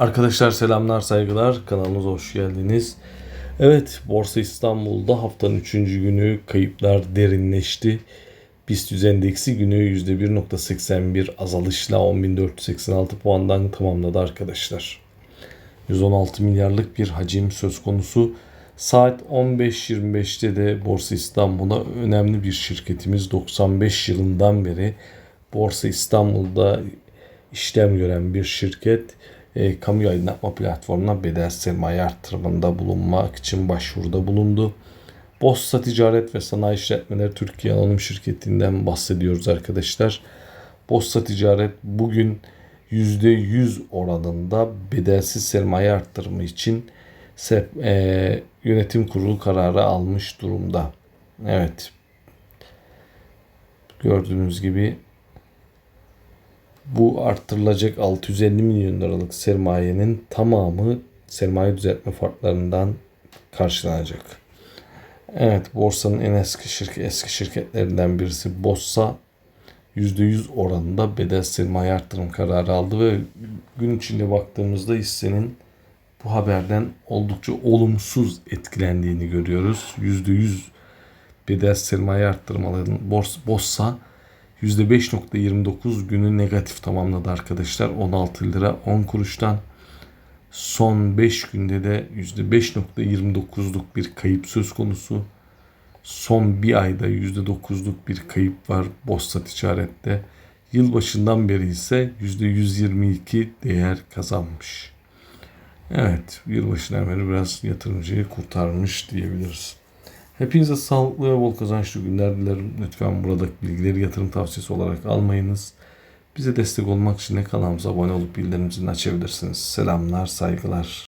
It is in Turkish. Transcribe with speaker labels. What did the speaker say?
Speaker 1: Arkadaşlar selamlar saygılar kanalımıza hoş geldiniz. Evet Borsa İstanbul'da haftanın 3. günü kayıplar derinleşti. BIST endeksi günü %1.81 azalışla 10.486 puandan tamamladı arkadaşlar. 116 milyarlık bir hacim söz konusu. Saat 15.25'te de Borsa İstanbul'a önemli bir şirketimiz 95 yılından beri Borsa İstanbul'da işlem gören bir şirket e, kamu aydınlatma platformuna bedel sermaye artırımında bulunmak için başvuruda bulundu. Bossa Ticaret ve Sanayi İşletmeleri Türkiye Anonim Şirketi'nden bahsediyoruz arkadaşlar. Bossa Ticaret bugün %100 oranında bedelsiz sermaye arttırımı için e, yönetim kurulu kararı almış durumda. Evet. Gördüğünüz gibi bu arttırılacak 650 milyon liralık sermayenin tamamı sermaye düzeltme farklarından karşılanacak. Evet borsanın en eski şirket eski şirketlerinden birisi Bossa %100 oranında bedel sermaye arttırım kararı aldı ve gün içinde baktığımızda hissenin bu haberden oldukça olumsuz etkilendiğini görüyoruz. %100 bedel sermaye arttırmaların bors, Bossa %5.29 günü negatif tamamladı arkadaşlar. 16 lira 10 kuruştan. Son 5 günde de %5.29'luk bir kayıp söz konusu. Son bir ayda %9'luk bir kayıp var Bossa Ticaret'te. Yılbaşından beri ise %122 değer kazanmış. Evet, yılbaşından beri biraz yatırımcıyı kurtarmış diyebiliriz. Hepinize sağlıklı ve bol kazançlı günler dilerim. Lütfen buradaki bilgileri yatırım tavsiyesi olarak almayınız. Bize destek olmak için kanalımıza abone olup bildirim zilini açabilirsiniz. Selamlar, saygılar.